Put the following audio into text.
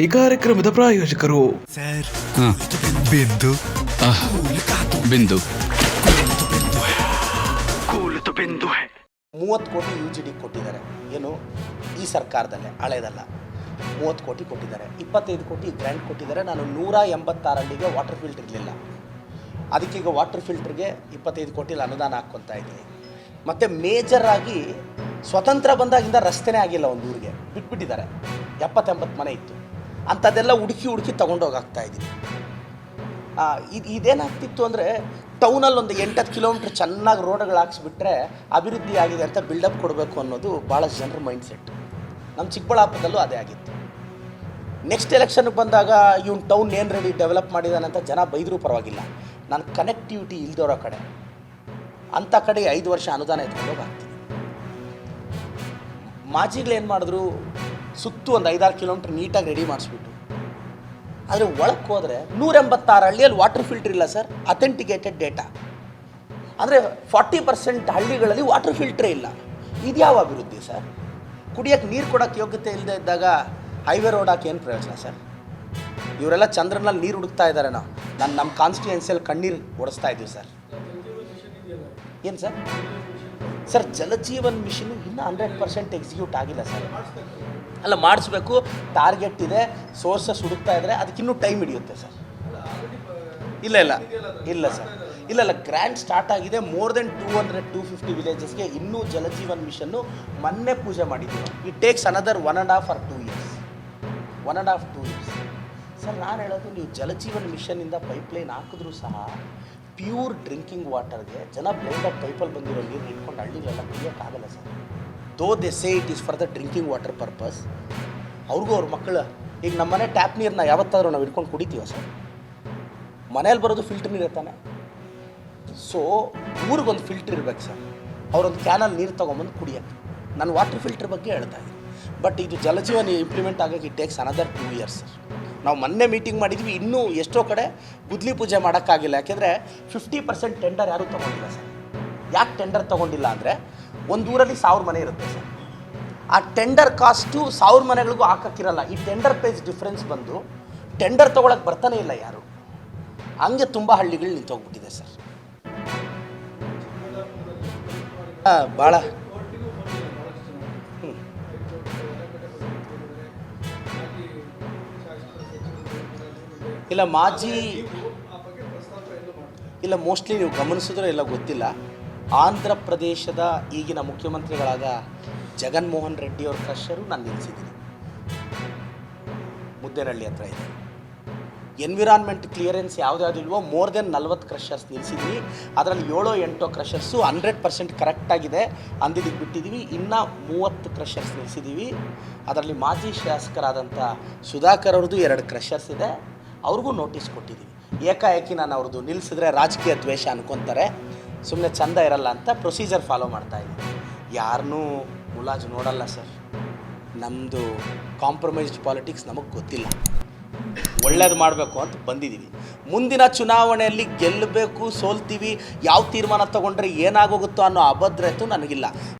ಈ ಕಾರ್ಯಕ್ರಮದ ಪ್ರಾಯೋಜಕರು. ಬಿಂದು. ಬಿಂದು. ಮೂವತ್ತು ಕೋಟಿ ಯು ಜಿ ಡಿ ಕೊಟ್ಟಿದ್ದಾರೆ. ಏನು? ಈ ಸರ್ಕಾರದಲ್ಲೇ ಹಳೇದಲ್ಲ. ಮೂವತ್ತು ಕೋಟಿ ಕೊಟ್ಟಿದ್ದಾರೆ. ಇಪ್ಪತ್ತೈದು ಕೋಟಿ ಗ್ರ್ಯಾಂಡ್ ಕೊಟ್ಟಿದ್ದಾರೆ. ನಾನು ನೂರ ಎಂಬತ್ತಾರಲ್ಲಿಗೆ ವಾಟರ್ ಫಿಲ್ಟರ್ ಇರಲಿಲ್ಲ. ಅದಕ್ಕೀಗ ವಾಟರ್ ಫಿಲ್ಟರ್ಗೆ ಇಪ್ಪತ್ತೈದು ಕೋಟಿಲಿ ಅನುದಾನ ಹಾಕ್ಕೊತಾ ಇದ್ದೀನಿ. ಮತ್ತು ಮೇಜರ್ ಆಗಿ ಸ್ವತಂತ್ರ ಬಂದಾಗಿಂದ ರಸ್ತೆನೇ ಆಗಿಲ್ಲ ಒಂದು ಊರಿಗೆ. ಬಿಟ್ಬಿಟ್ಟಿದ್ದಾರೆ. ಎಪ್ಪತ್ತೆಂಬತ್ತು ಮನೆ ಇತ್ತು. ಅಂಥದ್ದೆಲ್ಲ ಹುಡುಕಿ ಹುಡುಕಿ ತೊಗೊಂಡೋಗಾಗ್ತಾ ಇದ್ದೀನಿ ಇದು ಇದೇನಾಗ್ತಿತ್ತು ಅಂದರೆ ಟೌನಲ್ಲಿ ಒಂದು ಎಂಟತ್ತು ಕಿಲೋಮೀಟ್ರ್ ಚೆನ್ನಾಗಿ ರೋಡ್ಗಳು ಹಾಕ್ಸಿಬಿಟ್ರೆ ಅಭಿವೃದ್ಧಿ ಆಗಿದೆ ಅಂತ ಬಿಲ್ಡಪ್ ಕೊಡಬೇಕು ಅನ್ನೋದು ಭಾಳಷ್ಟು ಜನರ ಮೈಂಡ್ ಸೆಟ್ ನಮ್ಮ ಚಿಕ್ಕಬಳ್ಳಾಪುರದಲ್ಲೂ ಅದೇ ಆಗಿತ್ತು. ನೆಕ್ಸ್ಟ್ ಎಲೆಕ್ಷನ್ಗೆ ಬಂದಾಗ ಇವ್ನು ಟೌನ್ ಏನು ರೆಡಿ ಡೆವಲಪ್ ಮಾಡಿದಾನೆ ಅಂತ ಜನ ಬೈದರೂ ಪರವಾಗಿಲ್ಲ. ನಾನು ಕನೆಕ್ಟಿವಿಟಿ ಇಲ್ದಿರೋ ಕಡೆ. ಅಂಥ ಕಡೆ ಐದು ವರ್ಷ ಅನುದಾನ ಎತ್ಕೊಂಡೋಗಿ ಆಗ್ತೀನಿ ಏನು ಮಾಡಿದ್ರು? ಸುತ್ತು ಒಂದು ಐದಾರು ಕಿಲೋಮೀಟ್ರ್ ನೀಟಾಗಿ ರೆಡಿ ಮಾಡಿಸ್ಬಿಟ್ಟು. ಆದರೆ ಒಳಕ್ಕೆ ಹೋದರೆ ನೂರ ಎಂಬತ್ತಾರು ಹಳ್ಳಿಯಲ್ಲಿ ವಾಟರ್ ಫಿಲ್ಟರ್ ಇಲ್ಲ ಸರ್ ಅಥೆಂಟಿಕೇಟೆಡ್ ಡೇಟಾ ಅಂದರೆ ಫಾರ್ಟಿ ಪರ್ಸೆಂಟ್ ಹಳ್ಳಿಗಳಲ್ಲಿ ವಾಟರ್ ಫಿಲ್ಟ್ರೇ ಇಲ್ಲ. ಇದ್ಯಾವ ಅಭಿವೃದ್ಧಿ ಸರ್? ಕುಡಿಯೋಕ್ಕೆ ನೀರು ಕೊಡೋಕ್ಕೆ ಯೋಗ್ಯತೆ ಇಲ್ಲದೆ ಇದ್ದಾಗ ಹೈವೇ ರೋಡ್ ಹಾಕಿ ಏನು ಪ್ರಯೋಜನ ಸರ್? ಇವರೆಲ್ಲ ಚಂದ್ರನಲ್ಲಿ ನೀರು ಹುಡುಕ್ತಾ ಇದ್ದಾರೆ ನಾವು. ನಾನು ನಮ್ಮ ಕಾನ್ಸ್ಟಿಟ್ಯೂನ್ಸಿಯಲ್ಲಿ ಕಣ್ಣೀರು ಓಡಿಸ್ತಾ ಇದ್ದೀವಿ ಸರ್. ಏನು ಸರ್? ಸರ್, ಜಲಜೀವನ್ ಮಿಷನ್ ಇನ್ನೂ ಹಂಡ್ರೆಡ್ ಪರ್ಸೆಂಟ್ ಎಕ್ಸಿಕ್ಯೂಟ್ ಆಗಿಲ್ಲ ಸರ್. ಅಲ್ಲ, ಮಾಡಿಸ್ಬೇಕು ಟಾರ್ಗೆಟ್ ಇದೆ ಸೋರ್ಸಸ್ ಹುಡುಕ್ತಾ ಇದ್ದರೆ ಅದಕ್ಕಿನ್ನೂ ಟೈಮ್ ಹಿಡಿಯುತ್ತೆ ಸರ್. ಇಲ್ಲ ಇಲ್ಲ ಇಲ್ಲ ಸರ್. ಇಲ್ಲ ಇಲ್ಲ ಗ್ರ್ಯಾಂಡ್ ಸ್ಟಾರ್ಟ್ ಆಗಿದೆ more than two hundred two fifty ವಿಲೇಜಸ್ಗೆ ಇನ್ನೂ ಜಲಜೀವನ್ ಮಿಷನ್ನು ಮೊನ್ನೆ ಪೂಜೆ ಮಾಡಿದ್ದೀವಿ. It takes another one and half or two years one and half two years sir ನಾನು ಹೇಳೋದು, ನೀವು ಜಲಜೀವನ್ ಮಿಷನ್ನಿಂದ ಪೈಪ್ಲೈನ್ ಹಾಕಿದ್ರೂ ಸಹ ಪ್ಯೂರ್ ಡ್ರಿಂಕಿಂಗ್ ವಾಟರ್ಗೆ ಜನ ಬ್ಲೈಂಡ್ ಪೈಪಲ್ಲಿ ಬಂದಿರೋ ನೀರು ಹಿಡ್ಕೊಂಡು ಹಳ್ಳಿಗಳೆಲ್ಲ ಕುಡಿಯೋಕ್ಕಾಗಲ್ಲ sir. Though they say it is for the drinking water purpose. ಅವ್ರಿಗೂ ಅವ್ರ ಮಕ್ಕಳು ಈಗ ನಮ್ಮ ಮನೆ ಟ್ಯಾಪ್ ನೀರನ್ನ ಯಾವತ್ತಾದ್ರೂ ನಾವು ಇಟ್ಕೊಂಡು ಕುಡಿತೀವ ಸರ್? ಮನೇಲಿ ಬರೋದು ಫಿಲ್ಟರ್ ನೀರು ತಾನೆ? ಸೊ ಊರಿಗೊಂದು ಫಿಲ್ಟರ್ ಇರ್ಬೇಕು ಸರ್. ಅವರೊಂದು ಕ್ಯಾನಲ್ ನೀರು ತೊಗೊಂಬಂದು ಕುಡಿಯೋಕ್ಕೆ. ನಾನು ವಾಟರ್ ಫಿಲ್ಟರ್ ಬಗ್ಗೆ ಹೇಳ್ತಾ ಇದ್ದೀನಿ. ಬಟ್ ಇದು ಜಲಜೀವನ ಇಂಪ್ಲಿಮೆಂಟ್ ಆಗೋಕೆ it takes another two years sir ನಾವು ಮೊನ್ನೆ ಮೀಟಿಂಗ್ ಮಾಡಿದ್ವಿ, ಇನ್ನೂ ಎಷ್ಟೋ ಕಡೆ ಗುದ್ಲಿ ಪೂಜೆ ಮಾಡೋಕ್ಕಾಗಿಲ್ಲ. ಯಾಕೆಂದರೆ ಫಿಫ್ಟಿ ಪರ್ಸೆಂಟ್ ಟೆಂಡರ್ ಯಾರೂ ತೊಗೊಂಡಿಲ್ಲ ಸರ್ ಯಾಕೆ ಟೆಂಡರ್ ತೊಗೊಂಡಿಲ್ಲ ಅಂದರೆ ಒಂದು ಊರಲ್ಲಿ ಸಾವಿರ ಮನೆ ಇರುತ್ತೆ ಸರ್. ಆ ಟೆಂಡರ್ ಕಾಸ್ಟು ಸಾವಿರ ಮನೆಗಳಿಗೂ ಹಾಕಕ್ಕಿರಲ್ಲ. ಈ ಟೆಂಡರ್ ಪ್ರೈಸ್ ಡಿಫ್ರೆನ್ಸ್ ಬಂದು ಟೆಂಡರ್ ತೊಗೊಳಕ್ಕೆ ಬರ್ತಾನೆ ಇಲ್ಲ ಯಾರು. ಹಂಗೆ ತುಂಬ ಹಳ್ಳಿಗಳು ನಿಂತೋಗ್ಬಿಟ್ಟಿದೆ ಸರ್. ಭಾಳ ಇಲ್ಲ, ಮಾಜಿ ಇಲ್ಲ ಮೋಸ್ಟ್ಲಿ ನೀವು ಗಮನಿಸಿದ್ರೆ ಎಲ್ಲ ಗೊತ್ತಿಲ್ಲ. ಆಂಧ್ರ ಪ್ರದೇಶದ ಈಗಿನ ಮುಖ್ಯಮಂತ್ರಿಗಳಾದ ಜಗನ್ಮೋಹನ್ ರೆಡ್ಡಿ ಅವ್ರ ಕ್ರಷರು ನಾನು ನಿಲ್ಲಿಸಿದ್ದೀನಿ. ಮುದ್ದೇನಹಳ್ಳಿ ಹತ್ರ ಇದೆ. ಎನ್ವಿರಾನ್ಮೆಂಟ್ ಕ್ಲಿಯರೆನ್ಸ್ ಯಾವುದ್ಯಾವುದಿಲ್ವೋ ಮೋರ್ ದೆನ್ ನಲ್ವತ್ತು ಕ್ರಷರ್ಸ್ ನಿಲ್ಲಿಸಿದ್ವಿ. ಅದರಲ್ಲಿ ಏಳೋ ಎಂಟೋ ಕ್ರಷರ್ಸು ಹಂಡ್ರೆಡ್ ಪರ್ಸೆಂಟ್ ಕರೆಕ್ಟಾಗಿದೆ ಅಂದಿದ್ದಕ್ಕೆ ಬಿಟ್ಟಿದ್ದೀವಿ. ಇನ್ನೂ ಮೂವತ್ತು ಕ್ರಷರ್ಸ್ ನಿಲ್ಲಿಸಿದ್ದೀವಿ. ಅದರಲ್ಲಿ ಮಾಜಿ ಶಾಸಕರಾದಂಥ ಸುಧಾಕರ್ ಅವ್ರದ್ದು ಎರಡು ಕ್ರಷರ್ಸ್ ಇದೆ. ಅವ್ರಿಗೂ ನೋಟಿಸ್ ಕೊಟ್ಟಿದ್ದೀವಿ. ಏಕಾಏಕಿ ನಾನು ಅವ್ರದ್ದು ನಿಲ್ಲಿಸಿದ್ರೆ ರಾಜಕೀಯ ದ್ವೇಷ ಅನ್ಕೊತಾರೆ. ಸುಮ್ಮನೆ ಚಂದ ಇರಲ್ಲ ಅಂತ ಪ್ರೊಸೀಜರ್ ಫಾಲೋ ಮಾಡ್ತಾ ಇದ್ದೀವಿ ಯಾರನ್ನೂ ಮುಲಾಜು ನೋಡಲ್ಲ ಸರ್ ನಮ್ಮದು ಕಾಂಪ್ರಮೈಸ್ಡ್ ಪಾಲಿಟಿಕ್ಸ್ ನಮಗೆ ಗೊತ್ತಿಲ್ಲ. ಒಳ್ಳೇದು ಮಾಡಬೇಕು ಅಂತ ಬಂದಿದ್ದೀವಿ ಮುಂದಿನ ಚುನಾವಣೆಯಲ್ಲಿ ಗೆಲ್ಲಬೇಕು ಸೋಲ್ತೀವಿ, ಯಾವ ತೀರ್ಮಾನ ತಗೊಂಡ್ರೆ ಏನಾಗೋಗುತ್ತೋ ಅನ್ನೋ ಅಭದ್ರತೆ ನನಗಿಲ್ಲ.